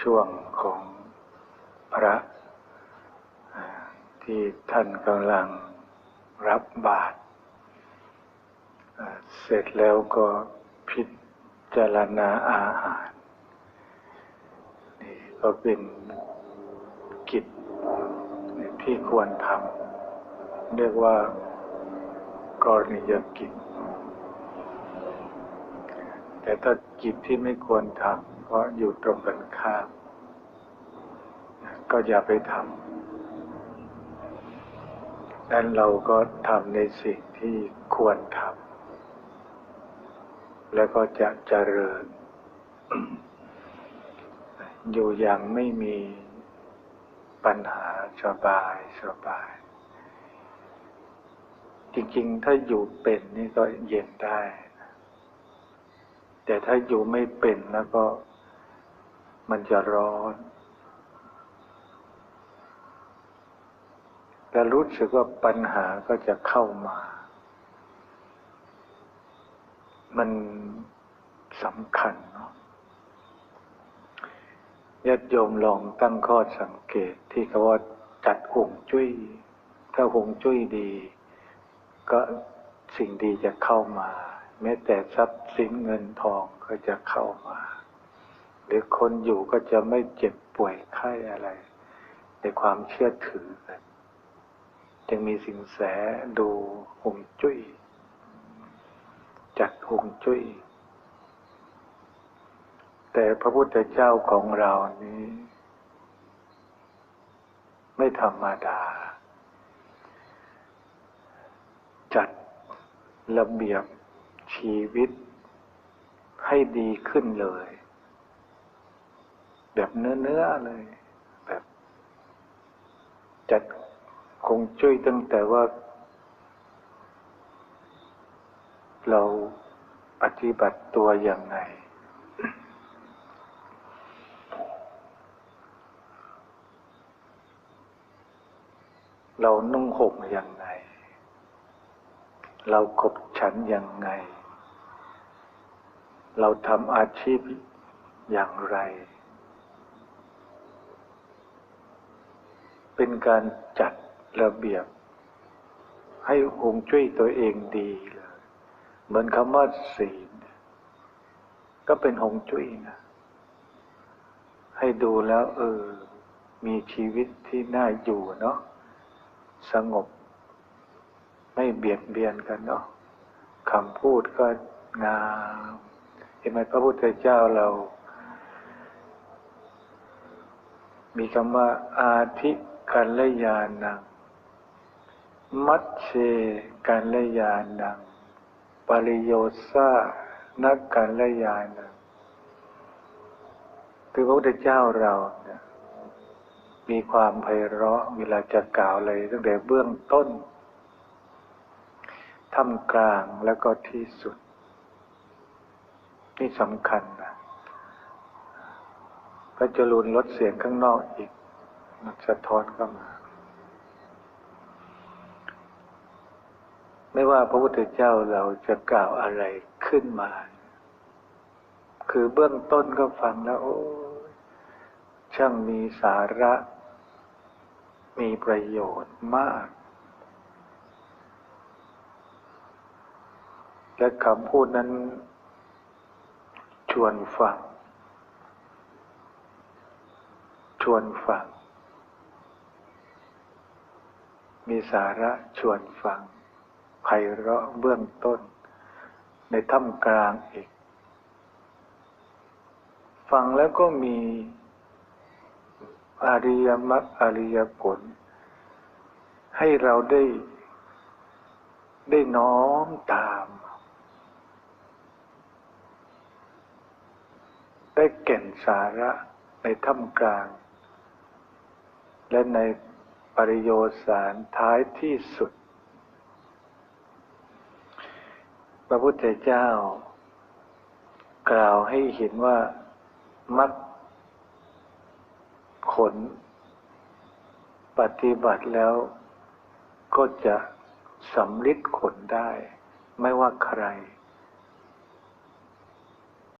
ช่วงของพระ ที่ท่านกำลังรับบาตรเสร็จแล้วก็พิจารณาอาหาร นี่ก็เป็นกิจที่ควรทำเรียกว่ากรณียกิจ แต่ถ้ากิจที่ไม่ควรทำก็อยู่ตรงกันข้าม ก็อย่าไปทำนั้นเราก็ทำในสิ่งที่ควรทำแล้วก็จะเจริญ อยู่อย่างไม่มีปัญหาสบายสบาย จริงๆ ถ้าอยู่เป็นนี่ก็เย็นได้ แต่ถ้าอยู่ไม่เป็นแล้วก็มันจะร้อน และรู้สึกว่าปัญหาก็จะเข้ามา มันสำคัญเนาะญาติโยมลองตั้งข้อสังเกตที่เขาว่าจัดหงจุ้ย ถ้าหงจุ้ยดี ก็สิ่งดีจะเข้ามา แม้แต่ทรัพย์สินเงินทองก็จะเข้ามา หรือคนอยู่ก็จะไม่เจ็บป่วยไข้อะไร ในความเชื่อถือกัน จึงมีสินแสดูหงจุ้ย จัดหงจุ้ย แต่พระพุทธเจ้าของเรานี้ ไม่ธรรมดา จัดระเบียบชีวิตให้ดีขึ้นเลย แบบเนื้อๆเลย แบบจัด คงจุ้ยตั้งแต่ว่า เราปฏิบัติตัวอย่างไง เรานุ่งห่มอย่างไง เราขบฉันอย่างไง เราทำอาชีพอย่างไร เป็นการจัด ระเบียบ ให้หงจุ้ยตัวเองดีเลยเหมือนคำว่าศีล ก็เป็นหงจุ้ยนะ ให้ดูแล้วเออ มีชีวิตที่น่าอยู่เนาะ สงบ ไม่เบียดเบียนกันเนาะคำพูดก็งามเห็นไหมพระพุทธเจ้าเรา มีคำว่าอาทิกัลยาณัง มัชเชกัลยาณัง ปริโยซานักกัลยาณังคือพระพุทธเจ้าเราเนี่ยมีความไพเราะเวลาจะกล่าวเลยตั้งแต่เบื้องต้นท่ามกลางแล้วก็ที่สุด นี่สำคัญนะก็จะรุนลดเสียงข้างนอกอีกมันสะท้อนเข้ามา ไม่ว่าพระพุทธเจ้าเราจะกล่าวอะไรขึ้นมา คือเบื้องต้นก็ฟังแล้วโอ้ช่างมีสาระ มีประโยชน์มาก และคำพูดนั้นชวนฟัง ชวนฟัง มีสาระชวนฟัง ไพเราะเบื้องต้น ในท่ามกลางอีก ฟังแล้วก็มีอริยมรรคอริยผลให้เราได้ได้น้อมตาม ได้แก่นสาระในท่ามกลาง และในปริโยสารท้ายที่สุด พระพุทธเจ้า กล่าวให้เห็นว่ามัดผล ปฏิบัติแล้วก็จะสำลิดผลได้ ไม่ว่าใคร